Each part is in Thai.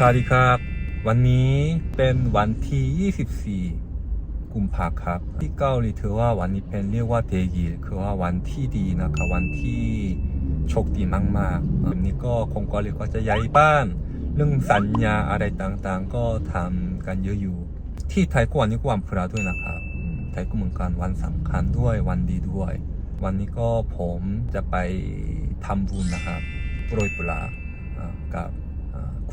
สวัสดีครับ วันนี้เป็นวันที่ 24 กุมภาครับ ที่เกาหลีถือว่าวันนี้เป็นเรียกว่าเดยิคือว่าวันที่ดีนะครับวันที่โชคดีมากๆวันนี้ก็คงก็เรียกว่าจะย้ายบ้าน เรื่องสัญญาอะไรต่างๆ ก็ทำกันเยอะอยู่ ที่ไทยก็วันนี้ก็วันพระด้วยนะครับไทยก็เหมือนกันวันสำคัญด้วยวันดีด้วย วันนี้ก็ผมจะไปทำบุญนะครับโปรยปลากับ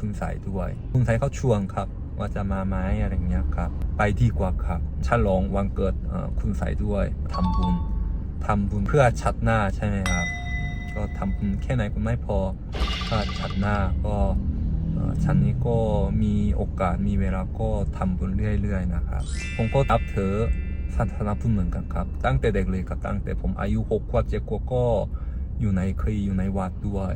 คุณสายด้วย คุณสายเขาชวนครับ ว่าจะมาไหมอะไรเงี้ยครับ ไปดีกว่าครับฉลองวันเกิดคุณสายด้วยทำบุญทำบุญเพื่อชัดหน้าใช่ไหมครับ ก็ทำบุญแค่ไหนก็ไม่พอถ้าชัดหน้าก็ชั้นนี้ก็มีโอกาสมีเวลาก็ทำบุญเรื่อยๆนะครับ ผมก็นับถือศาสนาพุทธเหมือนกันครับ ตั้งแต่เด็กเลยครับตั้งแต่ผมอายุหกขวบเจ็ดขวบก็อยู่ในเคยอยู่ในวัดด้วย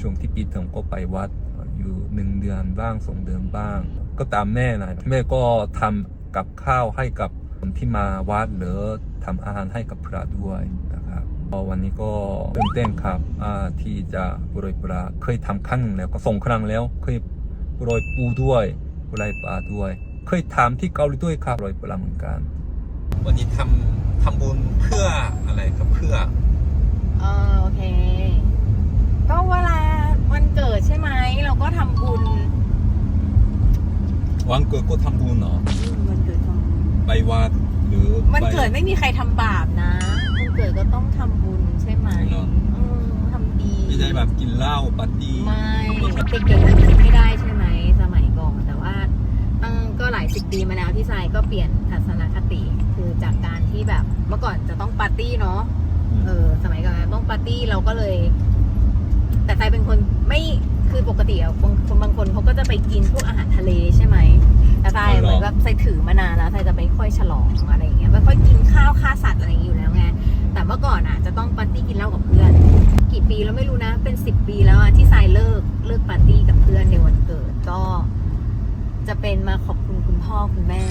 ช่วงที่ปีเทอมก็ไปวัด อ่าอยู่หนึ่งเดือนบ้างสองเดือนบ้าง ก็ตามแม่นะแม่ก็ทำกับข้าวให้กับคนที่มาวัดหรือทำอาหารให้กับพระด้วยนะครับก็วันนี้ก็ตื่นเต้นครับอ่าที่จะโปรยปลาเคยทำครั้งหนึ่งแล้วก็สองครั้งแล้วเคยโปรยปูด้วยโปรยปลาด้วย เคยทำที่เกาหลีด้วยครับโปรยปลาเหมือนกัน วันนี้ทำทำบุญเพื่ออะไรครับเพื่อเออโอเค ก็เวลา วันเกิดใช่ไหมเราก็ทำบุญวันเกิดก็ทำบุญเหรออืมวันเกิดทำบุญไปวัดหรือวันไปเกิดไม่มีใครทำบาปนะวันเกิดก็ต้องทำบุญใช่ไหมเหรอ อืมทำดี ไม่ได้แบบกินเหล้าปาร์ตี้ ไม่เด็กๆมันกินไม่ได้ใช่ไหมสมัยก่อนแต่ว่าตั้งก็หลายสิบปีมาแล้วที่ทรายก็เปลี่ยนทัศนคติ คือจากการที่แบบเมื่อก่อนจะต้องปาร์ตี้เนาะเออสมัยก่อนต้องปาร์ตี้เราก็เลย แต่ใจเป็นคนไม่คือปกติอะบางคนบางคนเขาก็จะไปกินพวกอาหารทะเลใช่ไหมแต่ใจเหมือนกับใจถือมานานแล้วใจจะไม่ค่อยฉลองอะไรอย่างเงี้ยไม่ค่อยกินข้าวฆ่าสัตว์อะไรอย่างงี้อยู่แล้วไงแต่เมื่อก่อนอะจะต้องปาร์ตี้กินเหล้ากับเพื่อน กี่ปีแล้วไม่รู้นะ เป็นสิบปีแล้วอะที่ทรายเลิกเลิกปาร์ตี้กับเพื่อนในวันเกิดก็ จะเป็นมาขอบคุณคุณพ่อคุณแม่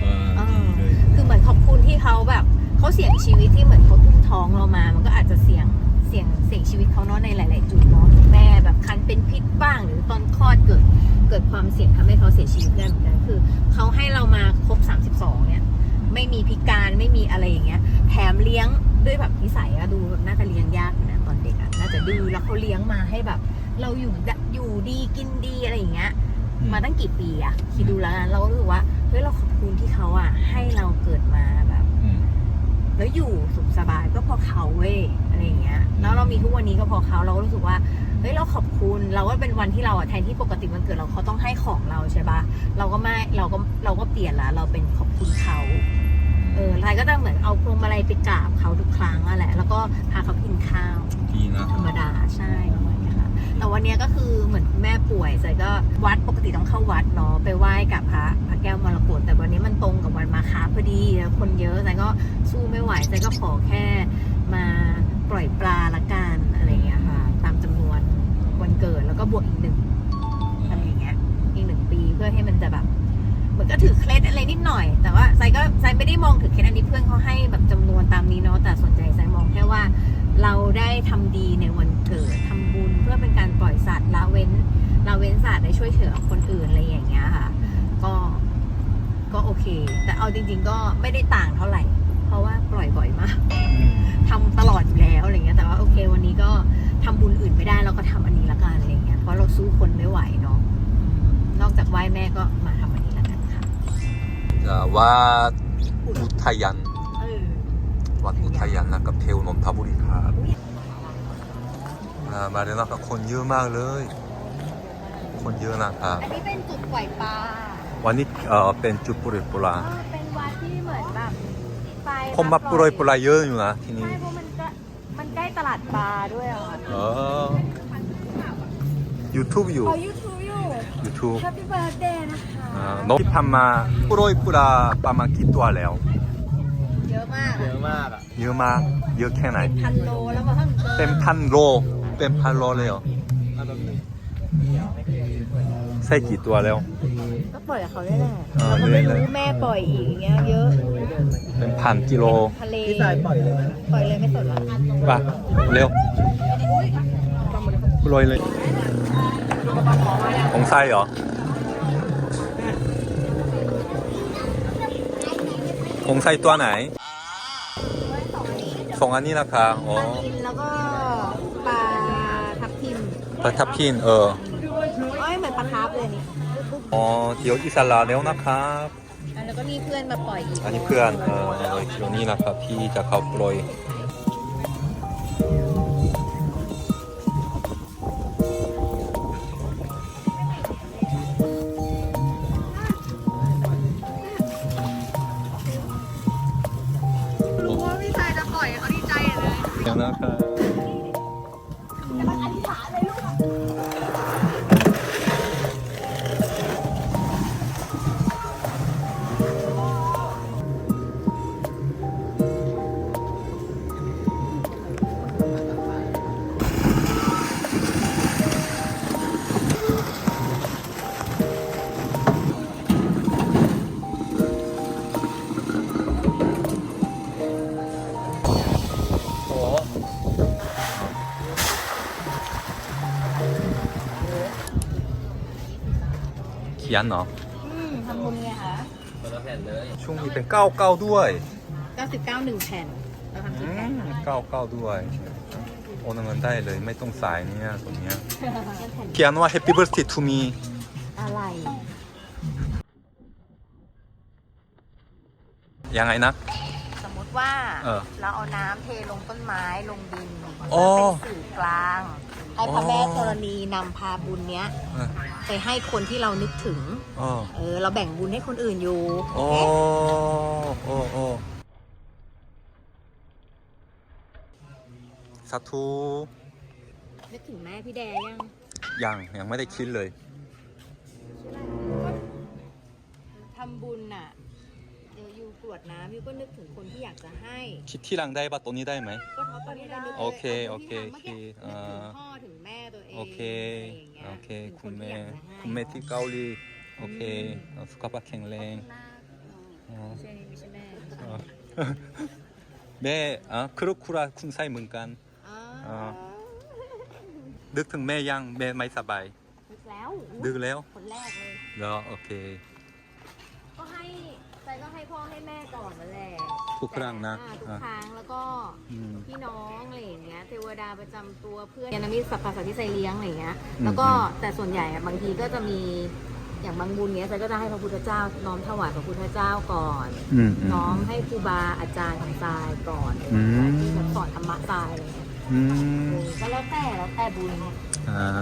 เออดีเลยคือเหมือนขอบคุณที่เขาแบบเขาเสี่ยงชีวิตที่เหมือนเขาทุ่มท้องเรามา มันก็อาจจะเสี่ยง เสี่ยงเสี่ยงชีวิตเขาเนาะในหลาย ๆ จุดเนาะแม่แบบคันเป็นพิษบ้าง หรือตอนคลอดเกิดเกิดความเสี่ยงทำให้เขาเสียชีวิตได้เหมือนกันคือเขาให้เรามาครบ 32 เนี่ย ไม่มีพิการไม่มีอะไรอย่างเงี้ย แถมเลี้ยงด้วยแบบนิสัยอะดูแบบน่าจะเลี้ยงยากอยู่นะตอนเด็กอะน่าจะดื้อแล้วเขาเลี้ยงมาให้แบบ เราอยู่ดอยู่ดีกินดีอะไรอย่างเงี้ยมาตั้งกี่ปีอะคิดดูแล้วกันเราก็รู้สึกว่าเฮ้ยเราขอบคุณที่เขาอะให้เราเกิดมาแบบอืม แล้วอยู่สุขสบายก็เพอเขาเว้ยอะไรอย่างเงี้ยแล้วเรามีทุกวันนี้ก็เพอเขาเราก็รู้สึกว่าเฮ้ยเราขอบคุณเราก็เป็นวันที่เราอะแทนที่ปกติวันเกิดเราเขาต้องให้ของเราใช่ปะเราก็ไม่เราก็เราก็เปลี่ยนละเราเป็นขอบคุณเขาเออไทยก็จะเหมือนเอาพวงมาลัยไปกราบเขาทุกครั้งอะแหละ แล้วก็พาเขากินข้าวดีนะธรรมดาใช่ประมาณเนี้ยค่ะแต่วันเนี้ยก็คือเหมือนคุณแม่ป่วยใจก็วัดปกติต้องเข้าวัดเนาะไปไหว้กับพระพระแก้วม อดีแล้วคนเยอะใจก็สู้ไม่ไหวใจก็ขอแค่มาปล่อยปลาละกันอะไรอย่างเงี้ยค่ะ ตามจำนวนวันเกิดแล้วก็บวกอีกหนึ่งอะไรอย่างเงี้ยอีกหนึ่งปีเพื่อให้มันจะแบบเหมือนก็ถือเคล็ดอะไรนิดหน่อย แต่ว่าไซก็ไซไม่ได้มองถือเคล็ดอันนี้เพื่อนเขาให้แบบจำนวนตามนี้เนาะแต่สนใจไซมองแค่ว่า เราได้ทำดีในวันเกิดทำบุญเพื่อเป็นการปล่อยสัตว์ละเว้นละเว้นสัตว์ได้ช่วยเหลือคนอื่นอะไรอย่างเงี้ยค่ะ ก็ ก็โอเค แต่เอาจริง ๆ ก็ไม่ได้ต่างเท่าไหร่ เพราะว่าปล่อยบ่อยมากทำตลอดอยู่แล้วอะไรเงี้ยแต่ว่าโอเค วันนี้ก็ทำบุญอื่นไม่ได้เราก็ทำอันนี้ละกันอะไรเงี้ยเพราะเราสู้คนไม่ไหวเนาะนอกจากไหว้แม่ก็มาทำอันนี้ละกันค่ะจะวัดอุทยานเออวัดอุทยานนะครับเทวนนทบุรีครับอ่ามาเลยนะครับคนเยอะมากเลย คนเยอะนะครับอันนี้เป็นจุดปล่อยปลา วันนี้เอ่อเป็นจุดโปรยปลาเออเป็นวัดที่เหมือนแบบไปคนมาโปรยปลาเยอะอยู่นะที่นี่ ใช่เพราะมันก็มันใกล้ตลาดปลาด้วยอะเออ YouTube อยู่อ๋อ YouTube อยู่ YouTube Happy Birthday นะคะอ่าน้องที่ทำมาโปรยปลาประมาณกี่ตัวแล้ว เยอะมากเยอะมากอะเยอะมากเยอะแค่ไหน พันโลแล้วมาเพิ่งเป็นพันโลเป็นพันโลเลยเหรอ เอาแบบนึง ใส่กี่ตัวแล้ว ก็ปล่อยกับเขาได้แหละอ่าเราก็ไม่เรื่รู้อยๆแม่ปล่อยอีกอย่างเงี้ยเยอะเป็นพันกิโลทะเลพี่สายปล่อยเลยไหมปล่อยเลยไม่สนละป่ะเร็วโปรยเลยของไส้เหรอของไส้ตัวไหนสองอันนี้นะคะอ๋อปลานิลแล้วก็ปลาทับทิมปลาทับทินเอออ้อยเหมือนปลาคาร์ฟเลยนี่อ๋อเดี๋ยวอิสระแล้วนะครับอะแล้วก็มีเพื่อนมาปล่อยอีกอันนี้เพื่อนเออเดี๋ยวนี้นะครับที่จะเข้าปล่อย ขียนเนาะอืมทำบุญไงคะคนละแผ่นเลยช่วงนี้เป็นเก้าเก้าด้วย99หนึ่งแผ่นเราทำอืกี่แผ่นมเก้าเก้าด้วยโอนเงินได้เลยไม่ต้องสายเนี่ยตรงเนี้ยแผ่นเขียนว่า Happy Birthday to me อะไร ยังไงนะ สมมติว่าเออ เราเอาน้ำเทลงต้นไม้ลงดินโอ้เพื่อเป็นสื่อกลาง ให้พระแม่ธรณีนำพาบุญเนี้ยเออไปให้คนที่เรานึกถึงโอ้เออ เราแบ่งบุญให้คนอื่นอยู่ โอ้เอ๊ะโอ้โอ้สาธุนึกถึงแม่พี่แดยัง ยัง ยังไม่ได้คิดเลยทำบุญน่ะเดี๋ยวยู กรวดน้ำยูก็นึกถึงคนที่อยากจะให้คิดที่หลังได้ปะตัวนี้ได้ไหมก็ท็อปตอนนี้ได้นึกโอเคโอเคมื่กี้โอเคนึกอ่าถึงพ่อถึงแม่ตัวเองโอเคะไรย่างงี้ยโอเคถึงคุณแม่ที่อยากจะให้คุณแม่ที่เกาหลีโอเคเอาสุขภาพแข็งแรงหน้าอ๋อไม่ใช่ไม่ใช่แม่อ๋อแม่อะครุคุระคุณไส้เหมือนกันอ๋ออ๋อดึกถึงแม่ยังแม่ไม่สบายนึกแล้วดึกแล้วคนแรกเลยเหรอโอเคก็ให้ ใจก็ให้พ่อให้แม่ก่อนนั่นแหละทุกครั้งนะอ่าทุกอะครั้งแล้วก็อืมพี่น้องอะไรอย่างเงี้ยเทวดาประจำตัวเพื่อนยานามิสัพพะสัตว์ที่ใจเลี้ยงอะไรอย่างเงี้ยอืม แล้วก็แต่ส่วนใหญ่อะบางทีก็จะมีอย่างบางบุญเงี้ยใจก็จะให้พระพุทธเจ้าน้อมถวายพระพุทธเจ้าก่อน อืมอืม น้อมให้ครูบาอาจารย์ของทรายก่อนอืม ที่จะสอนธรรมะทรายอะไรเงี้ยอืเอมอก็แล้วแต่แล้วแต่บุญ อ่า